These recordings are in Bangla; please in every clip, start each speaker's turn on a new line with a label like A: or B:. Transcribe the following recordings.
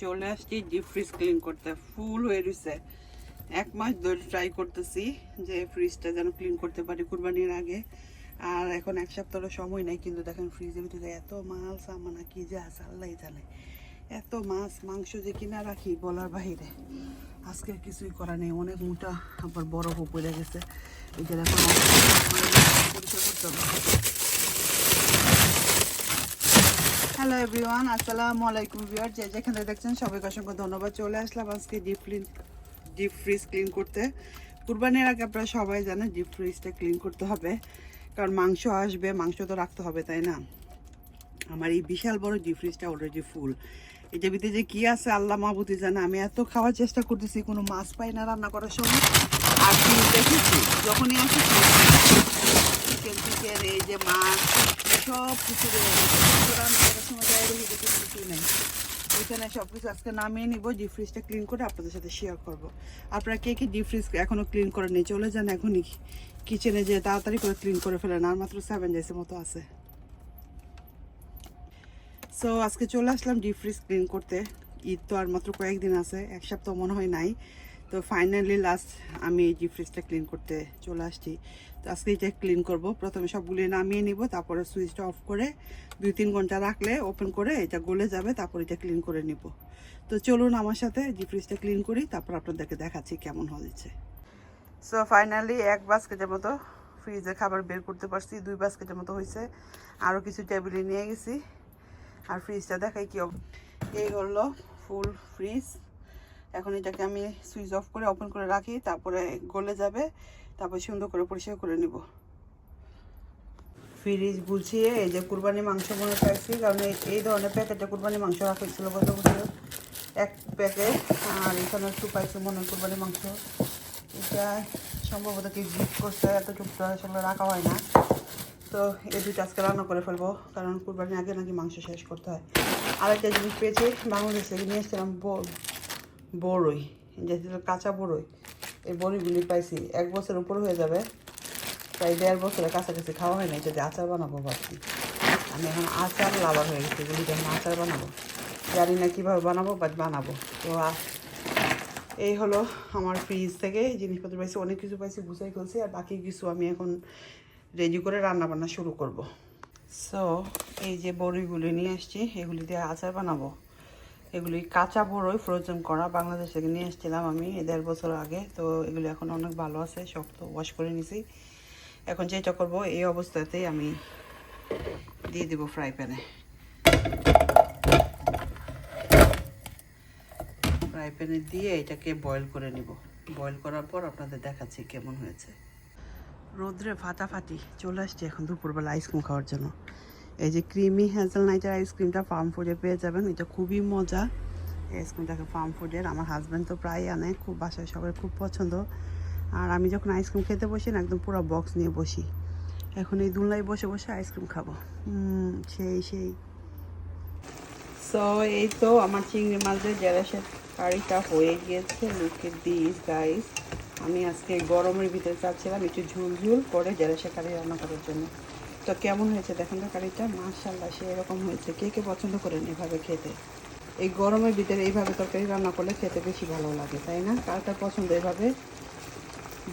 A: চলে আসছি ডিপ ফ্রিজ ক্লিন করতে। ফুল হয়ে রয়েছে এক মাস ধরে ট্রাই করতেছি যে ফ্রিজটা যেন ক্লিন করতে পারি কুরবানির আগে। আর এখন এক সপ্তাহের সময় নাই, কিন্তু দেখেন ফ্রিজের ভিতরে এত মাল, সামানা কি যে আছে, আল্লাহ জানে। এত মাছ, মাংস যে কিনা রাখি বলার বাহিরে। আজকে কিছুই করা নেই, অনেক মোটা, আবার বরফও পড়ে গেছে। এই যে দেখুন পরিষ্কার করতে হবে। হ্যালো এভরিওয়ান আসসালামু আলাইকুম ভিউয়ার যে যেখানে দেখছেন, সবাইকে অসংখ্য ধন্যবাদ। চলে আসলাম আজকে deep clean deep fridge clean করতে। কুরবানির আগে আপনারা সবাই জানেন ডিপ ফ্রিজটা ক্লিন করতে হবে। কারণ মাংস আসবে, মাংস তো রাখতে হবে, তাই না? আমার এই বিশাল বড় ডিপ ফ্রিজটা অলরেডি ফুল এটার ভিতরে যে কি আছে, আল্লাহ মাহবুতি জানে। আমি এত খাওয়ার চেষ্টা করতেছি, কোনো মাছ পাই না রান্না করার সময়। আর দেখেছি? যখনই আসি চিকেন চিকেন এই যে মাছ সব কিছুই নেই। ওইখানে সব কিছু আজকে নামিয়ে নিব ডিপ ফ্রিজটা ক্লিন করে আপনাদের সাথে শেয়ার করব। আপনারা কে কে ডিপ ফ্রিজ এখনও ক্লিন করে নেই চলে যান এখনই কিচেনে যে তাড়াতাড়ি করে ক্লিন করে ফেলেন, আর মাত্র সেভেন ডেজের মতো আছে। সো আজকে চলে আসলাম ডিপ ফ্রিজ ক্লিন করতে। ঈদ তো আর মাত্র কয়েকদিন আছে, এক সপ্তাহ মনে হয় নাই। তো ফাইনালি লাস্ট আমি এই ডিপ ফ্রিজটা ক্লিন করতে চলে আসছি। তো আজকে এটা ক্লিন করব। প্রথমে সবগুলি নামিয়ে নিব, তারপরে সুইচটা অফ করে দুই তিন ঘণ্টা রাখলে ওপেন করে এটা গলে যাবে, তারপর এটা ক্লিন করে নিব। তো চলুন আমার সাথে ডিপ ফ্রিজটা ক্লিন করি, তারপর আপনাদেরকে দেখাচ্ছি কেমন হয়েছে সো ফাইনালি এক বাস্কেটের মতো ফ্রিজে খাবার বের করতে পারছি, দুই বাস্কেটের মতো হয়েছে। আরও কিছু টেবিলে নিয়ে গেছি। আর ফ্রিজটা দেখাই কি এই হলো ফুল ফ্রিজ এখন এটাকে আমি সুইচ অফ করে ওপেন করে রাখি, তারপরে গলে যাবে, তারপর সুন্দর করে পরিষ্কার করে নিব। ফ্রিজ বুঝিয়ে এই যে কুরবানি মাংস মনে পাইছি কারণ এই- ধরনের প্যাকেটে কুরবানি মাংস রাখা হয়েছিল গত বছর। এক প্যাকেট, আর এখানে একটু পাইছি মনে কুরবানি মাংস। এটা সম্ভবত কি গিফট করছে এত তো আসলে রাখা হয় না। তো এই দুটো আজকে রান্না করে ফেলব, কারণ কুরবানির আগে নাকি মাংস শেষ করতে হয়। আরেকটা জিনিস পেয়েছি, বাংলাদেশে নিয়ে এসেছিলাম বড়ই যেটা কাঁচা বড়ই এই বড়িগুলি পাইছি। এক বছর উপর হয়ে যাবে, প্রায় দেড় বছরের কাছাকাছি খাওয়া হয় না যদি আচার বানাবো ভাবছি। আমি এখন আচার লাভার হয়ে গেছি এগুলি এখন আচার বানাবো। জানি না কীভাবে বানাবো বাট বানাবো। তো এই হলো আমার ফ্রিজ থেকে জিনিসপত্র পাইছি, অনেক কিছু পাইছি, গুছাই ফেলছি আর বাকি কিছু আমি এখন রেডি করে রান্না বান্না শুরু করব। সো এই যে বড়িগুলি নিয়ে আসছি, এগুলি দিয়ে আচার বানাবো। এগুলি কাঁচা বড়ই ফ্রোজেন করা। বাংলাদেশ থেকে নিয়ে এসেছিলাম আমি দেড় বছর আগে। তো এগুলি এখন অনেক ভালো আছে, শক্ত ওয়াশ করে নিছি। এখন যেটা করব, এই অবস্থাতেই আমি দিয়ে দেবো ফ্রাই প্যানে ফ্রাই প্যানে দিয়ে এটাকে বয়েল করে নিব। বয়েল করার পর আপনাদের দেখাচ্ছি কেমন হয়েছে। রোদ্রে ফাটাফাটি চলে আসছে এখন দুপুরবেলা আইসক্রিম খাওয়ার জন্য। এই যে ক্রিমি হ্যাজেল নাইটের আইসক্রিমটা ফার্ম ফুডে পেয়ে যাবেন। এটা খুবই মজা। এই আইসক্রিমটাকে ফার্ম ফুডের আমার হাজব্যান্ড তো প্রায় আনে। খুব বাসায় সবার খুব পছন্দ। আর আমি যখন আইসক্রিম খেতে বসি না, একদম পুরো বক্স নিয়ে বসি। এখন এই দুলনায় বসে বসে আইসক্রিম খাব। সেই সেই। সো এই তো আমার চিংড়ি মাছের জেরাসের কারিটা হয়ে গিয়েছে। লুকে দিস গাইস আমি আজকে গরমের ভিতরে চাচ্ছিলাম একটু ঝুল ঝুল করে জেরাসের কারি রান্না করার জন্য। তো কেমন হয়েছে? দেখেন তো কারিটা মাশাল্লাহ সে এরকম হয়েছে। কে কে পছন্দ করেন এভাবে খেতে? এই গরমের ভিতরে এইভাবে তরকারি রান্না করলে খেতে বেশি ভালো লাগে, তাই না? কারটা পছন্দ এভাবে?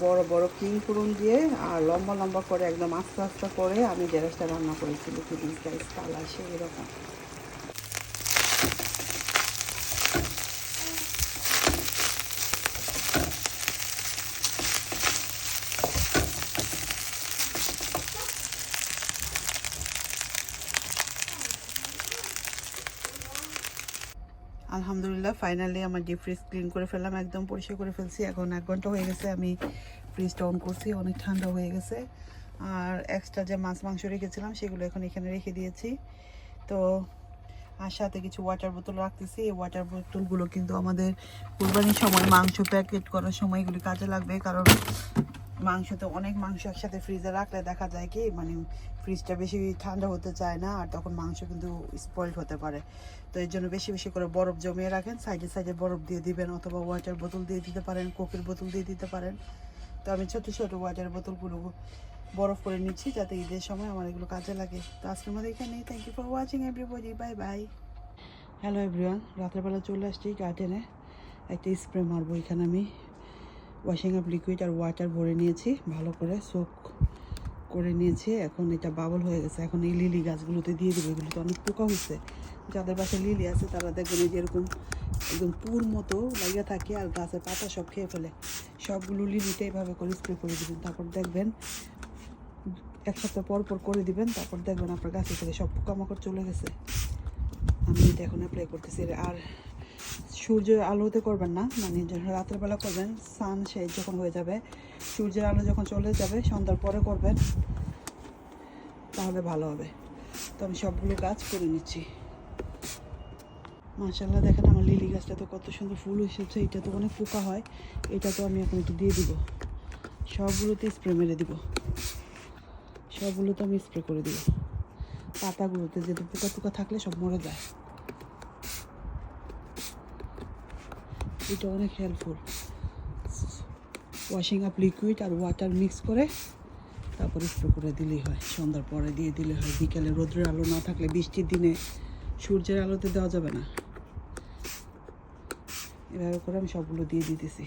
A: বড় বড় কিং পুরুন দিয়ে আর লম্বা লম্বা করে একদম আস্তে আস্তে করে আমি গ্যারেজটা রান্না করেছি লুকি দিস তালা সে এরকম আলহামদুলিল্লাহ ফাইনালি আমার ডিপ ফ্রিজ ক্লিন করে ফেললাম, একদম পরিষ্কার করে ফেলছি। এখন এক ঘণ্টা হয়ে গেছে, আমি ফ্রিজটা অন করছি, অনেক ঠান্ডা হয়ে গেছে। আর এক্সট্রা যে মাছ, মাংস রেখেছিলাম, সেগুলো এখন এখানে রেখে দিয়েছি। তো, আর সাথে কিছু ওয়াটার বোতল রাখতেছি। এই ওয়াটার বোতলগুলো কিন্তু আমাদের কুরবানির সময় মাংস প্যাকেট করার সময় এগুলি কাজে লাগবে, কারণ মাংসতে অনেক মাংস একসাথে ফ্রিজে রাখলে দেখা যায় কি মানে ফ্রিজটা বেশি ঠান্ডা হতে চায় না, আর তখন মাংস কিন্তু স্পয়েল হতে পারে। তো এর জন্য বেশি বেশি করে বরফ জমিয়ে রাখেন সাইডে সাইডে বরফ দিয়ে দিবেন অথবা ওয়াটার বোতল দিয়ে দিতে পারেন কোকের বোতল দিয়ে দিতে পারেন। তো আমি ছোট ছোট ওয়াটার বোতলগুলো বরফ করে নিচ্ছি যাতে ঈদের সময় আমার এগুলো কাজে লাগে। তো আজকের মধ্যে এখানে thank you for watching everybody bye bye hello everyone রাত্রেবেলা চলে আসছি গার্ডেনে। একটা স্প্রে মারবো এখানে আমি। ওয়াশিং আপ লিকুইড আর ওয়াটার ভরে নিয়েছি, ভালো করে সোক করে নিয়েছি। এখন এটা বাবল হয়ে গেছে। এখন এই লিলি গাছগুলোতে দিয়ে দেবো। এগুলোতে অনেক পোকা হয়েছে। যাদের বাসায় লিলি আছে, তারা দেখবেন এই যে এরকম একদম পুর মতো লাগিয়ে থাকে আর গাছের পাতা সব খেয়ে ফেলে। সবগুলো লিলিতে এইভাবে করে স্প্রে করে দেবেন। তারপর দেখবেন, এক সপ্তাহ পর পর করে দিবেন। তারপর দেখবেন আপনার গাছে থেকে সব পোকামাকড় চলে গেছে। আমি এটা এখন অ্যাপ্লাই করতেছি। আর সূর্যের আলোতে করবেন না। মানে রাতের বেলা করবেন সান শেড যখন হয়ে যাবে, সূর্যের আলো যখন চলে যাবে, সন্ধ্যার পরে করবেন, তাহলে ভালো হবে। তো আমি সবগুলো গাছ করে নিচ্ছি। মাশাল্লাহ দেখেন আমার লিলি গাছটা তো কত সুন্দর ফুল এসেছে। এটা তো অনেক পোকা হয়। এটা তো আমি এখন একটু দিয়ে দিব। সবগুলোতে স্প্রে মেরে দিব। সবগুলোতে আমি স্প্রে করে দিব। পাতাগুলোতে যেহেতু পোকা টোকা থাকলে সব মরে যায়। এটা অনেক হেল্পফুল ওয়াশিং আপ লিকুইড আর ওয়াটার মিক্স করে তারপরে স্প্রে করে দিলেই হয়। সন্ধ্যার পরে দিয়ে দিলে হয়। বিকেলে রোদ্রের আলো না থাকলে বৃষ্টির দিনে সূর্যের আলোতে দেওয়া যাবে না। এভাবে করে আমি সবগুলো দিয়ে দিতেছি।